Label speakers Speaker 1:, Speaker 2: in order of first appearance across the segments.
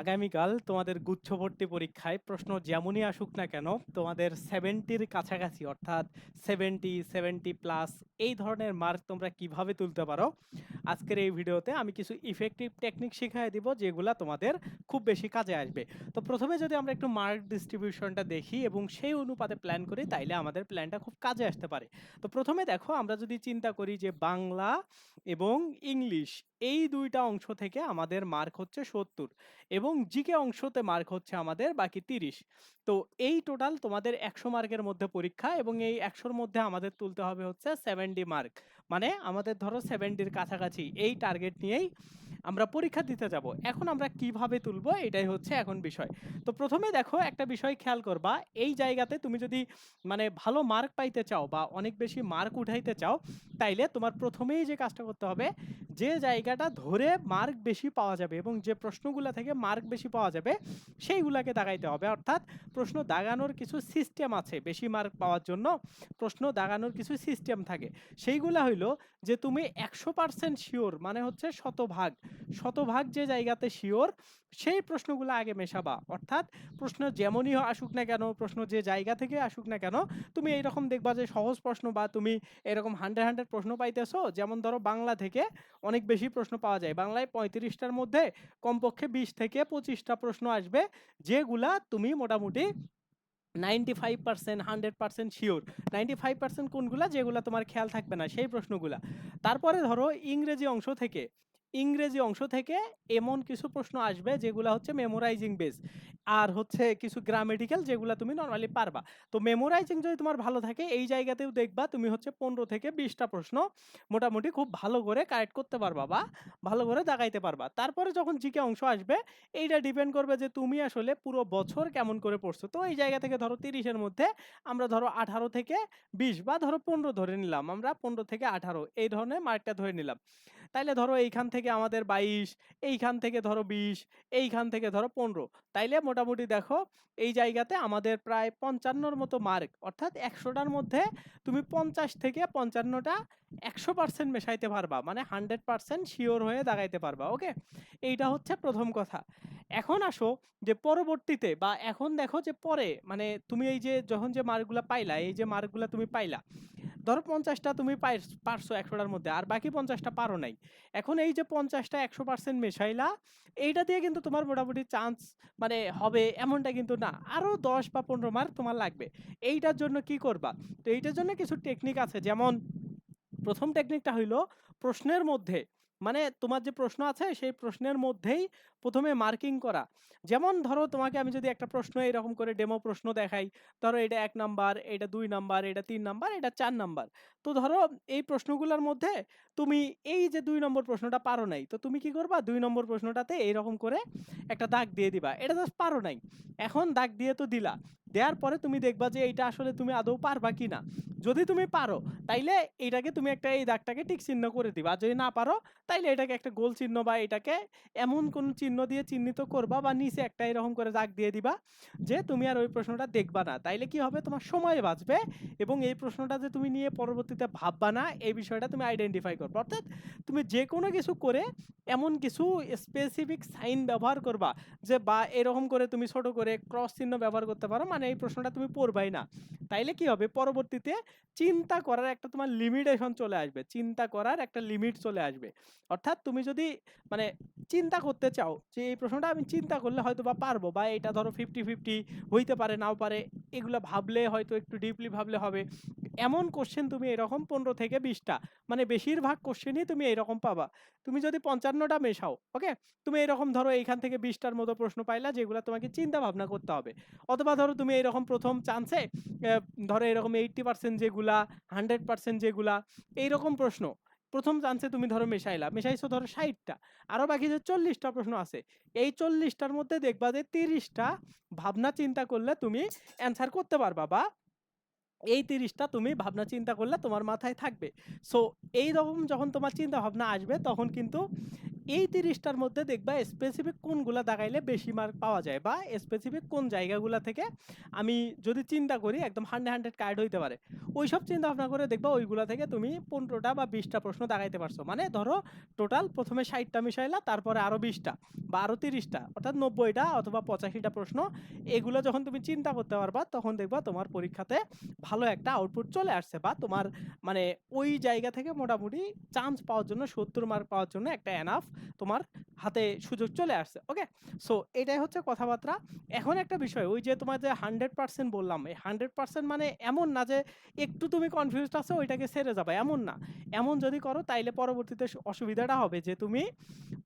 Speaker 1: আগামীকাল তোমাদের গুচ্ছভর্তি পরীক্ষায় প্রশ্ন যেমনই আসুক না কেন, তোমাদের সেভেন্টির কাছাকাছি, অর্থাৎ সেভেন্টি সেভেন্টি প্লাস এই ধরনের মার্ক তোমরা কীভাবে তুলতে পারো? আজকের এই ভিডিওতে আমি কিছু ইফেক্টিভ টেকনিক শিখাই দিব, যেগুলা তোমাদের খুব বেশি কাজে আসবে। তো প্রথমে যদি আমরা একটু মার্ক ডিস্ট্রিবিউশনটা দেখি এবং সেই অনুপাতে প্ল্যান করি, তাইলে আমাদের প্ল্যানটা খুব কাজে আসতে পারে। তো প্রথমে দেখো, আমরা যদি চিন্তা করি যে বাংলা এবং ইংলিশ, এই দুইটা অংশ থেকে আমাদের মার্ক হচ্ছে সত্তর এবং জিকে অংশতে মার্ক হচ্ছে আমাদের বাকি তিরিশ। তো এই টোটাল তোমাদের একশো মার্কের মধ্যে পরীক্ষা এবং এই একশোর মধ্যে আমাদের তুলতে হবে হচ্ছে সেভেন্টি মার্ক মানে আমাদের ধরো সেভেন্টির কাছাকাছি এই টার্গেট নিয়েই আমরা পরীক্ষা দিতে যাব। এখন আমরা কীভাবে তুলবো এটাই হচ্ছে এখন বিষয়। তো প্রথমে দেখো একটা বিষয় খেয়াল করবা, এই জায়গাতে তুমি যদি মানে ভালো মার্ক পাইতে চাও বা অনেক বেশি মার্ক উঠাইতে চাও, তাইলে তোমার প্রথমেই যে কাজটা করতে হবে, যে জায়গাটা ধরে মার্ক বেশি পাওয়া যাবে এবং যে প্রশ্নগুলো থেকে মার্ক বেশি পাওয়া যাবে, সেইগুলাকে দাগাইতে হবে। অর্থাৎ প্রশ্ন দাগানোর কিছু সিস্টেম আছে বেশি মার্ক পাওয়ার জন্য, প্রশ্ন দাগানোর কিছু সিস্টেম থাকে। সেইগুলা হইল যে তুমি একশো পার্সেন্ট শিওর মানে হচ্ছে শতভাগ শতভাগ যে জায়গাতে শিওর, সেই প্রশ্নগুলো আগে মেশাবা। অর্থাৎ প্রশ্ন যেমনই আসুক না কেন, প্রশ্ন যে জায়গা থেকে আসুক না কেন, তুমি এইরকম দেখবা যে সহজ প্রশ্ন বা তুমি এরকম হান্ড্রেড হান্ড্রেড প্রশ্ন পাইতেছো, যেমন ধরো বাংলা থেকে অনেক বেশি প্রশ্ন পাওয়া যায়। বাংলায় পঁয়ত্রিশটার মধ্যে কমপক্ষে বিশ থেকে পঁচিশটা প্রশ্ন আসবে, যেগুলা তুমি মোটামুটি ninety five percent hundred percent sure. Ninety five percent কোনগুলা? যেগুলা তোমার খেয়াল থাকবে না, সেই প্রশ্নগুলা। তারপরে ধরো ইংরেজি অংশ থেকে ইংরেজি অংশ থেকে এমন কিছু প্রশ্ন আসবে যেগুলো হচ্ছে মেমোরাইজিং বেস আর হচ্ছে কিছু গ্রামেটিক্যাল যেগুলো তুমি নর্মালি পারবা। তো মেমোরাইজিং যদি তোমার ভালো থাকে, এই জায়গাতেও দেখবা তুমি হচ্ছে পনেরো থেকে বিশটা প্রশ্ন মোটামুটি খুব ভালো করে কারেক্ট করতে পারবা বা ভালো করে দাগাইতে পারবা। তারপরে যখন জিকে অংশ আসবে, এইটা ডিপেন্ড করবে যে তুমি আসলে পুরো বছর কেমন করে পড়ছো। তো এই জায়গা থেকে ধরো তিরিশের মধ্যে আমরা ধরো আঠারো থেকে বিশ বা ধরো পনেরো ধরে নিলাম আমরা, পনেরো থেকে আঠারো এই ধরনের মার্কটা ধরে নিলাম। তাইলে ধরো এইখান থেকে আমাদের বাইশ, এইখান থেকে ধরো বিশ, এইখান থেকে ধরো পনেরো। তাইলে মোটামুটি দেখো, এই জায়গাতে আমাদের প্রায় পঞ্চান্নর মতো মার্ক অর্থাৎ একশোটার মধ্যে তুমি পঞ্চাশ থেকে পঞ্চান্নটা একশো পার্সেন্ট মেশাইতে পারবা মানে হান্ড্রেড পার্সেন্ট শিওর হয়ে দাগাইতে পারবা ওকে এইটা হচ্ছে প্রথম কথা। এখন আসো যে পরবর্তীতে বা এখন দেখো যে পরে মানে তুমি এই যে যখন যে মার্কগুলা পাইলা, এই যে মার্কগুলা তুমি পাইলা, ধরো পঞ্চাশটা তুমি পাই পারছ একশোটার মধ্যে, আর বাকি পঞ্চাশটা পারো নাই। এখন এই যে পঞ্চাশটা একশো পার্সেন্ট মেশাইলা, এইটা দিয়ে কিন্তু তোমার মোটামুটি চান্স মানে হবে এমনটা কিন্তু না। আরও দশ বা পনেরো মার্ক তোমার লাগবে। এইটার জন্য কি করবা? তো এইটার জন্য কিছু টেকনিক আছে, যেমন প্রথম টেকনিকটা হইল প্রশ্নের মধ্যে মানে তোমার যে প্রশ্ন আছে সেই প্রশ্নের মধ্যেই প্রথমে মার্কিং করা। যেমন ধরো তোমাকে আমি যদি একটা প্রশ্ন এরকম করে ডেমো প্রশ্ন দেখাই, ধরো এটা এক নাম্বার এটা দুই নাম্বার এটা তিন নাম্বার এটা চার নাম্বার তো ধরো এই প্রশ্নগুলোর মধ্যে তুমি এই যে দুই নম্বর প্রশ্নটা পারো নাই, তো তুমি কি করবা? দুই নম্বর প্রশ্নটাতে এইরকম করে একটা দাগ দিয়ে দিবা। এটা জাস্ট পারো নাই। এখন দাগ দিয়ে তো দিলা। দেওয়ার পরে তুমি দেখবা যে এইটা আসলে তুমি আদৌ পারবা কি না যদি তুমি পারো, তাইলে এইটাকে তুমি একটা এই দাগটাকে ঠিক চিহ্ন করে দিবা। আর যদি না পারো, তাইলে এটাকে একটা গোল চিহ্ন বা এটাকে এমন কোন চিহ্ন দিয়ে চিহ্নিত করবা বা নিচে একটা এরকম করে দাগ দিয়ে দিবা যে তুমি আর ওই প্রশ্নটা দেখবা না। তাইলে কি হবে? তোমার সময় বাঁচবে এবং এই প্রশ্নটা যে তুমি নিয়ে পরবর্তীতে ভাববা না, এই বিষয়টা তুমি আইডেন্টিফাই করবে। অর্থাৎ তুমি যে কোনো কিছু করে এমন কিছু স্পেসিফিক সাইন ব্যবহার করবা যে বা এরকম করে তুমি ছোট করে ক্রস চিহ্ন ব্যবহার করতে পারো। মানে এই প্রশ্নটা তুমি পড়বাই না। তাইলে কি হবে? পরবর্তীতে চিন্তা করার একটা তোমার লিমিটেশন চলে আসবে। চিন্তা করার একটা লিমিট চলে আসবে। অর্থাৎ তুমি যদি মানে চিন্তা করতে চাও যে এই প্রশ্নটা আমি চিন্তা করলে হয়তো বা পারব বা এটা ধরো ফিফটি ফিফটি হইতে পারে, নাও পারে, এগুলো ভাবলে হয়তো একটু ডিপলি ভাবলে হবে। এমন কোশ্চেন তুমি এরকম পনেরো থেকে বিশটা মানে বেশিরভাগ কোশ্চেনই তুমি এরকম পাবা। তুমি যদি পঞ্চান্নটা মেশাও ওকে তুমি এরকম ধরো এইখান থেকে বিশটার মতো প্রশ্ন পাইলা, যেগুলো তোমাকে চিন্তা ভাবনা করতে হবে। অথবা ধরো তুমি এরকম প্রথম চান্সে ধরো এরকম এইট্টি পার্সেন্ট যেগুলা হান্ড্রেড পার্সেন্ট যেগুলা, এইরকম প্রশ্ন। প্রথম চান্সে তুমি ধরো মেশাইলা, মেশাইছো ধরো ষাটটা। আরও বাকি যে চল্লিশটা প্রশ্ন আছে, এই চল্লিশটার মধ্যে দেখবা যে তিরিশটা ভাবনা চিন্তা করলে তুমি অ্যান্সার করতে পারবা বা এই তিরিশটা তুমি ভাবনা চিন্তা করলে তোমার মাথায় থাকবে। সো এই রকম যখন তোমার চিন্তা ভাবনা আসবে, তখন কিন্তু এই তিরিশটার মধ্যে দেখবা স্পেসিফিক কোনগুলা দাগাইলে বেশি মার্ক পাওয়া যায় বা স্পেসিফিক কোন জায়গাগুলা থেকে আমি যদি চিন্তা করি একদম 100, 100 কার্ড হইতে পারে। ওই সব চিন্তা ভাবনা করে দেখবা ওইগুলা থেকে তুমি পনেরোটা বা বিশটা প্রশ্ন দাগাইতে পারছ। মানে ধরো টোটাল ১ম এ ৬০ টা মিশাইলা তারপরে আরও বিশটা বা আরও তিরিশটা অর্থাৎ নব্বইটা অথবা পঁচাশিটা প্রশ্ন এগুলো যখন তুমি চিন্তা করতে পারবা তখন দেখবা তোমার পরীক্ষাতে ভালো একটা আউটপুট চলে আসছে বা তোমার মানে ওই জায়গা থেকে মোটামুটি চান্স পাওয়ার জন্য ৭০ মার্ক পাওয়ার জন্য একটা এনাফ তোমার হাতে সুযোগ চলে আসছে। ওকে? সো এটাই হচ্ছে কথাবার্তা। এখন একটা বিষয়, ওই যে তোমার যে 100% বললাম, এই 100% মানে এমন না যে একটু তুমি কনফিউজড আছো, ওইটাকে সেরে যাবে, এমন না। এমন যদি করো, তাইলে পরবর্তীতে অসুবিধাটা হবে যে তুমি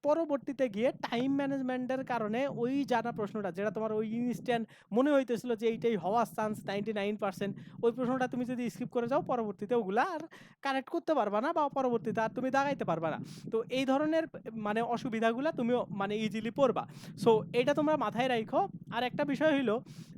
Speaker 1: পরবর্তীতে গিয়ে টাইম ম্যানেজমেন্টের কারণে ওই জানা প্রশ্নটা, যেটা তোমার ওই ইনস্ট্যান্ট মনে হইতেছিল যে এইটাই হওয়ার চান্স 99% ওই প্রশ্নটা তুমি যদি স্কিপ করে যাও, পরবর্তীতে ওগুলা আর কানেক্ট করতে পারবা না বা পরবর্তীতে আর তুমি দাগাইতে পারবা না। তো এই ধরনের মানে অসুবিধাগুলো তুমি মানে ইজিলি পড়বা। সো এটা তোমরা মাথায় রাখো আর একটা বিষয় হইল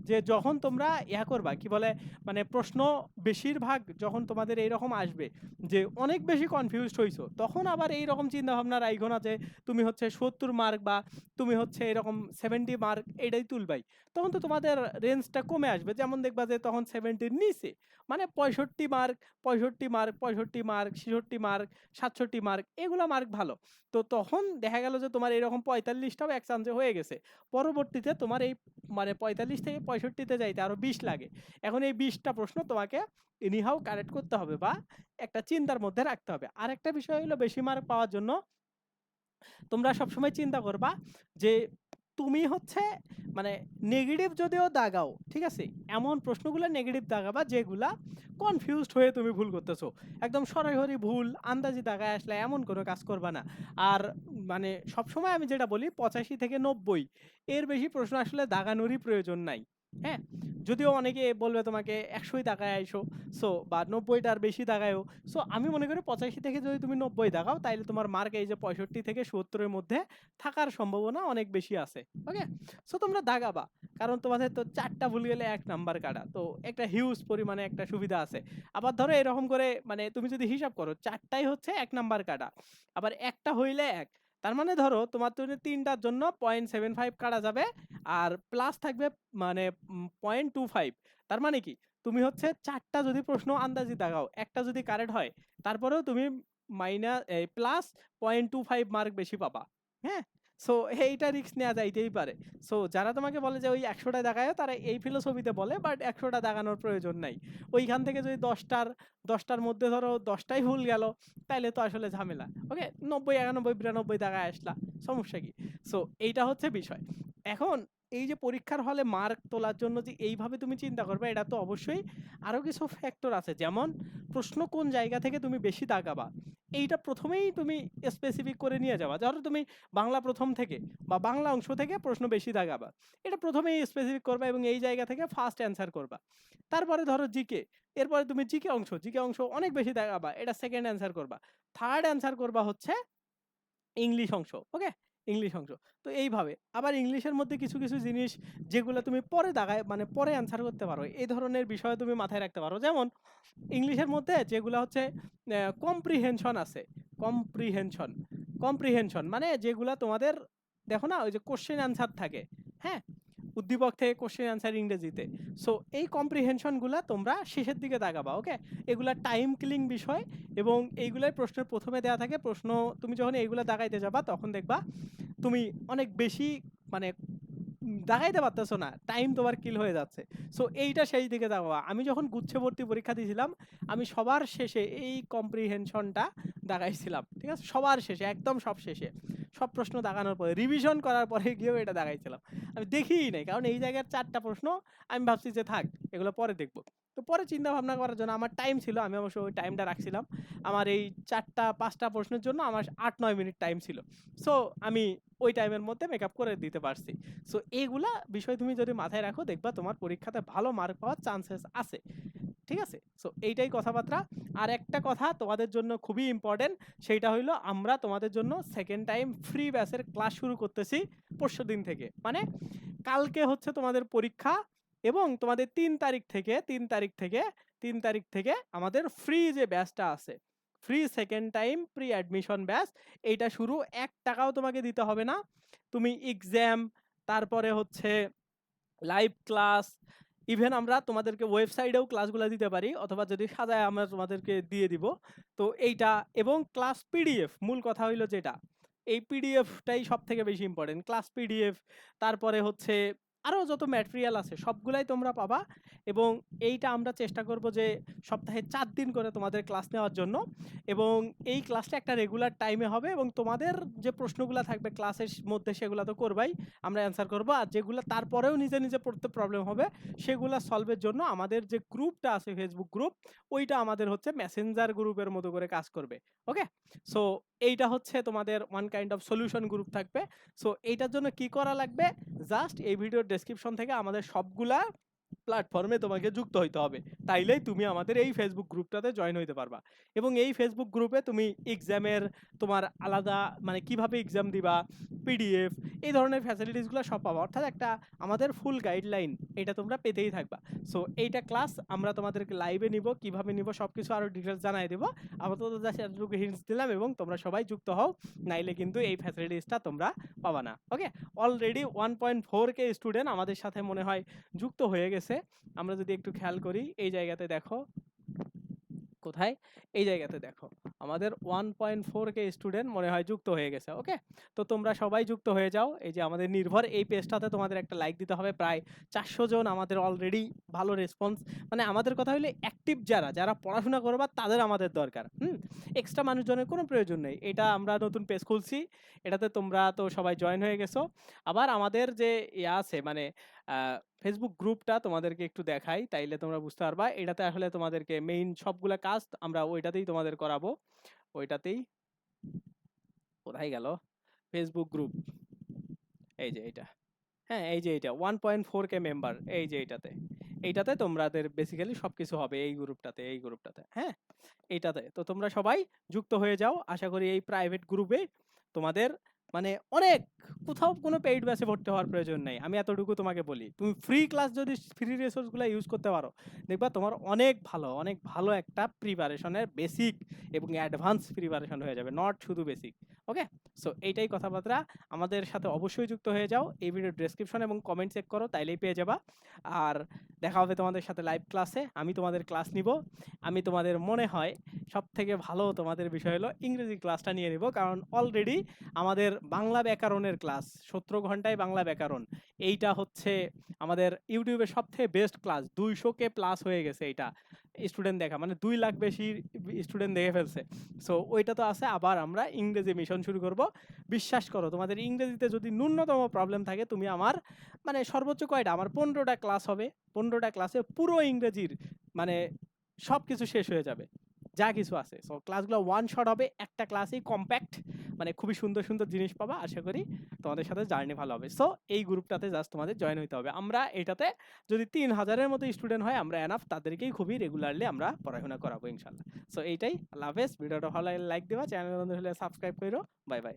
Speaker 1: যে যখন তোমরা ইয়া করবা কি বলে মানে প্রশ্ন বেশিরভাগ যখন তোমাদের এইরকম আসবে যে অনেক বেশি কনফিউজড হইছো তখন আবার এইরকম চিন্তাভাবনা রাইখো না যে তুমি হচ্ছে ৭০ মার্ক বা তুমি হচ্ছে এরকম 70 মার্ক এটাই তুলবাই। তখন তো তোমাদের রেঞ্জটা কমে আসবে। যেমন দেখবা যে তখন 70 র নিচে মানে ৬৫ mark, ৬৫ mark, ৬৫ mark, ৬৬ mark, ৬৭ mark এগুলো মার্ক ভালো। তো তখন দেখা গেল যে তোমার এরকম ৪৫ টাও এক চান্সে হয়ে গেছে। পরবর্তীতে তোমার এই মানে ৪৫ থেকে ৬৫ তে যাইতে আরও ২০ লাগে। এখন এই ২০ টা প্রশ্ন তোমাকে এনিহাউ কারেক্ট করতে হবে বা একটা চিন্তার মধ্যে রাখতে হবে। আরেকটা বিষয় হইল বেশি মার্ক পাওয়ার জন্য তোমরা সবসময় চিন্তা করবা যে তুমি হচ্ছে মানে নেগেটিভ যদিও দাগাও, ঠিক আছে? এমন প্রশ্নগুলা নেগেটিভ দাগাবা যেগুলা কনফিউজড হয়ে তুমি ভুল করতেছো। একদম সরাসরি ভুল আন্দাজি দাগায় আসলে এমন কোনো কাজ করবা না। আর মানে সবসময় আমি যেটা বলি ৮৫ থেকে ৯০ এর বেশি প্রশ্ন আসলে দাগানোরই প্রয়োজন নাই। হ্যাঁ? যদিও অনেকে বলবে তোমাকে ১০০ ই দাগায় আইসো। সো বা ৯০ টার বেশি দাগায়ও। সো আমি মনে করি ৮৫ থেকে যদি তুমি ৯০ দাগাও তাইলে তোমার মার্ক এই যে ৬৫ থেকে ৭০ এর মধ্যে থাকার সম্ভাবনা অনেক বেশি আছে। ওকে? সো তোমরা দাগাবা। কারণ তোমাদের তো চারটা ভুল গেলে এক নাম্বার কাটা। তো একটা হিউজ পরিমাণে একটা সুবিধা আছে। আবার ধরো এরকম করে মানে তুমি যদি হিসাব করো চারটাই হচ্ছে এক নাম্বার কাটা। আবার একটা হইলে ১ তার মানে ধরো তোমার জন্য ৩ টার জন্য 0.75 কাটা যাবে আর প্লাস থাকবে মানে পয়েন্ট টু ফাইভ তার মানে কি? তুমি হচ্ছে চারটা যদি প্রশ্ন আন্দাজি দাগাও, একটা যদি কারেক্ট হয় তারপরেও তুমি minus plus point two five mark বেশি পাবা। হ্যাঁ? সো এইটা রিস্ক নেওয়া যাইতেই পারে। সো যারা তোমাকে বলে যে ওই একশোটা দেখায় তারা এই ফিলোসফিতে বলে বাট একশোটা দেখানোর প্রয়োজন নাই। ওইখান থেকে যদি দশটার দশটার মধ্যে ধরো দশটাই ভুল গেল, তাইলে তো আসলে ঝামেলা। ওকে? নব্বই, একানব্বই, বিরানব্বই দেখায় আসলা। সমস্যা কি? সো এইটা হচ্ছে বিষয়। এখন এই যে পরীক্ষার হলে মার্ক তোলার জন্য যে এইভাবে তুমি চিন্তা করবে এটা তো অবশ্যই আরও কিছু ফ্যাক্টর আছে। যেমন প্রশ্ন কোন জায়গা থেকে তুমি বেশি দাগাবা। এইটা প্রথমেই তুমি স্পেসিফিক করে নিয়ে যাবা। ধরো তুমি বাংলা প্রথম থেকে বা বাংলা অংশ থেকে প্রশ্ন বেশি দাগাবা। এটা ১ম এই স্পেসিফিক করবা এবং এই জায়গা থেকে ফার্স্ট অ্যান্সার করবা। তারপরে ধরো জিকে, এরপরে তুমি জিকে অংশ, জিকে অংশ অনেক বেশি দাগাবা। এটা সেকেন্ড অ্যান্সার করবা। থার্ড অ্যান্সার করবা হচ্ছে ইংলিশ অংশ। ওকে? ইংলিশ অংশ। তো এইভাবে। আবার ইংলিশের মধ্যে কিছু, কিছু জিনিস যেগুলো তুমি পরে দাগায় মানে পরে অ্যান্সার করতে পারো। এই ধরনের বিষয় তুমি মাথায় রাখতে পারো। যেমন ইংলিশের মধ্যে যেগুলো হচ্ছে কম্প্রিহেনশন আছে। কম্প্রিহেনশন, কম্প্রিহেনশন মানে যেগুলো তোমাদের দেখো না ওই যে কোশ্চেন অ্যান্সার থাকে। হ্যাঁ? উদ্দীপক থেকে কোয়েশ্চেন অ্যান্সার ইংরেজিতে। সো এই কম্প্রিহেনশনগুলা তোমরা শেষের দিকে দাগাবা। ওকে? এগুলা টাইম কিলিং বিষয় এবং এইগুলাই প্রশ্নের প্রথমে দেওয়া থাকে। প্রশ্ন, তুমি যখন এইগুলো দাগাইতে যাবা, তখন দেখবা তুমি অনেক বেশি মানে দাগাইতে পারতেছো না। টাইম তোমার কিল হয়ে যাচ্ছে। সো এইটা শেষ দিকে দাগাবা। আমি যখন গুচ্ছ ভর্তি পরীক্ষা দিয়েছিলাম আমি সবার শেষে এই কম্প্রিহেনশনটা দাগাইছিলাম। ঠিক আছে? সবার শেষে, একদম সব শেষে। সব প্রশ্ন দাগানোর পরে রিভিশন করার পরে গিয়েও এটা দাগাইছিলাম। আমি দেখিই নাই। কারণ এই জায়গার চারটা প্রশ্ন আমি ভাবছি যে থাক, এগুলো পরে দেখব। তো পরে চিন্তা ভাবনা করার জন্য আমার টাইম ছিল। আমি অবশ্য ওই টাইমটা রাখছিলাম। আমার এই চারটা, পাঁচটা প্রশ্নের জন্য আমার ৮-৯ মিনিট টাইম ছিল। সো আমি ওই টাইমের মধ্যে মেকআপ করে দিতে পারছি। সো এগুলা বিষয় তুমি যদি মাথায় রাখো, দেখবা তোমার পরীক্ষাতে ভালো মার্ক পাওয়ার চান্সেস আছে। ঠিক আছে? সো এইটাই কথাবার্তা। আর একটা কথা তোমাদের জন্য খুবই ইম্পর্টেন্ট সেইটা হইল আমরা তোমাদের জন্য সেকেন্ড টাইম ফ্রি ব্যাচের ক্লাস শুরু করতেছি পরশু দিন থেকে। মানে কালকে হচ্ছে তোমাদের পরীক্ষা এবং তোমাদের তিন তারিখ থেকে, তিন তারিখ থেকে, তিন তারিখ থেকে আমাদের ফ্রি যে ব্যাচটা আছে free second time pre admission batch এইটা শুরু এক টাকাও তোমাকে দিতে হবে না তুমি এক্সাম তারপরে হচ্ছে লাইভ ক্লাস ইভেন আমরা তোমাদেরকে ওয়েবসাইটেও ক্লাসগুলো দিতে পারি, অথবা যদি সাজায় আমরা তোমাদেরকে দিয়ে দিব। তো এইটা এবং ক্লাস পিডিএফ মূল কথা হইল যেটা। এই পিডিএফটাই সব থেকে বেশি ইম্পর্টেন্ট ক্লাস পিডিএফ তারপরে হচ্ছে আরও যত ম্যাটেরিয়াল আছে, সবগুলাই তোমরা পাবা এবং এইটা আমরা চেষ্টা করব যে সপ্তাহে চার দিন করে তোমাদের ক্লাস নেওয়ার জন্য এবং এই ক্লাসটা একটা রেগুলার টাইমে হবে এবং তোমাদের যে প্রশ্নগুলো থাকবে ক্লাসের মধ্যে সেগুলো তো করবাই, আমরা অ্যান্সার করব। আর যেগুলো তারপরেও নিজে নিজে পড়তে প্রবলেম হবে, সেগুলো সলভের জন্য আমাদের যে গ্রুপটা আছে ফেসবুক গ্রুপ ওইটা আমাদের হচ্ছে মেসেঞ্জার গ্রুপের মতো করে কাজ করবে ওকে সো এইটা হচ্ছে তোমাদের one kind of solution group থাকবে। সো এইটার জন্য কি করা লাগবে? জাস্ট এই ভিডিওর ডেসক্রিপশন থেকে আমাদের সবগুলা প্ল্যাটফর্মে তোমাকে যুক্ত হইতে হবে। তাইলেই তুমি আমাদের এই ফেসবুক গ্রুপটাতে জয়েন হইতে পারবা। এবং এই ফেসবুক গ্রুপে তুমি এক্সামের তোমার আলাদা মানে কীভাবে এক্সাম দিবা পিডিএফ এই ধরনের ফ্যাসিলিটিসগুলো সব পাবা। অর্থাৎ একটা আমাদের ফুল গাইডলাইন এটা তোমরা পেতেই থাকবা। সো এইটা ক্লাস আমরা তোমাদেরকে লাইভে নিব, কীভাবে নিব সব কিছু আরও ডিটেলস জানাই দেবো। আপাতত জাস্ট এতটুকু হিন্টস দিলাম এবং তোমরা সবাই যুক্ত হও, নাইলে কিন্তু এই ফ্যাসিলিটিসটা তোমরা পাবা না। Okay already one point four K student আমাদের সাথে মনে হয় যুক্ত হয়ে গেছে। আমরা যদি একটু খেয়াল করি, এই জায়গাতে দেখো কোথায়? এই জায়গাতে দেখো। আমাদের one point four K student মনে হয় যুক্ত হয়ে গেছে ওকে তো তোমরা সবাই যুক্ত হয়ে যাও। এই যে আমাদের নির্ভর, এই পেজটাতে তোমাদের একটা লাইক দিতে হবে। প্রায় চারশো জন আমাদের অলরেডি ভালো রেসপন্স মানে আমাদের কথা হলে অ্যাক্টিভ যারা যারা পড়াশোনা করবা, তাদের আমাদের দরকার, হুম? এক্সট্রা মানুষজনের কোনো প্রয়োজন নেই। এটা আমরা নতুন পেজ খুলছি। এটাতে তোমরা তো সবাই জয়েন হয়ে গেছো। আবার আমাদের যে ইয়ে আছে মানে ফেসবুক গ্রুপটা তোমাদেরকে একটু দেখাই, তাইলে তোমরা বুঝতে পারবা। এটাতে আসলে তোমাদেরকে মেইন সবগুলা কাজ আমরা ওইটাতেই তোমাদের করাবো। ওইটাতেই কোথায় গেল? ফেসবুক গ্রুপ এই যে এটা হ্যাঁ এই যে এটা one point four K member এই যে এইটাতে। এইটাতে তোমাদের বেসিক্যালি সব কিছু হবে এই গ্রুপটাতে এই গ্রুপটাতে। হ্যাঁ এইটাতে। তো তোমরা সবাই যুক্ত হয়ে যাও। আশা করি এই প্রাইভেট গ্রুপে তোমাদের মানে অনেক কোথাও কোনো পেইড ব্যাচে ভর্তি হওয়ার প্রয়োজন নেই। আমি এতটুকু তোমাকে বলি, তুমি ফ্রি ক্লাস যদি ফ্রি রিসোর্সগুলো ইউজ করতে পারো, দেখবা তোমার অনেক ভালো অনেক ভালো একটা প্রিপারেশনের বেসিক এবং অ্যাডভান্স প্রিপারেশন হয়ে যাবে নট শুধু বেসিক ওকে সো এইটাই কথাবার্তা। আমাদের সাথে অবশ্যই যুক্ত হয়ে যাও। এই ভিডিও ডেসক্রিপশন এবং কমেন্ট চেক করো, তাইলেই পেয়ে যাবা। আর দেখা হবে তোমাদের সাথে লাইভ ক্লাসে আমি তোমাদের ক্লাস নিব। আমি তোমাদের মনে হয় সব থেকে ভালো তোমাদের বিষয় হলো ইংরেজি ক্লাসটা নিয়ে নিব। কারণ অলরেডি আমাদের বাংলা ব্যাকরণের ক্লাস সতেরো ঘন্টায় বাংলা ব্যাকরণ। এইটা হচ্ছে আমাদের ইউটিউবে সব থেকে বেস্ট ক্লাস দুইশো কে প্লাস হয়ে গেছে এইটা। স্টুডেন্ট দেখা মানে দুই লাখ বেশি স্টুডেন্ট দেখে ফেলছে। সো ওইটা তো আছে, আবার আমরা ইংরেজি মিশন শুরু করব। বিশ্বাস করো, তোমাদের ইংরেজিতে যদি ন্যূনতম প্রবলেম থাকে, তুমি আমার মানে সর্বোচ্চ কয়টা? আমার পনেরোটা ক্লাস হবে। পনেরোটা ক্লাসে পুরো ইংরেজির মানে সব কিছু শেষ হয়ে যাবে। যা কিছু আছে। সো ক্লাসগুলো ওয়ান শট হবে, একটা ক্লাসেই কম্প্যাক্ট মানে খুবই সুন্দর সুন্দর জিনিস পাবা। আশা করি তোমাদের সাথে জার্নি ভালো হবে। সো এই গ্রুপটাতে জাস্ট তোমাদের জয়েন হইতে হবে। আমরা এটাতে যদি তিন হাজারের মতো স্টুডেন্ট হয়, আমরা এনাফ তাদেরকেই খুবই রেগুলারলি আমরা পড়াশোনা করাবো ইনশাল্লাহ। সো এইটাই। হাফেজ। ভিডিওটা ভালো লাইক দেবা। চ্যানেল বন্ধু হলে সাবস্ক্রাইব করো বাই বাই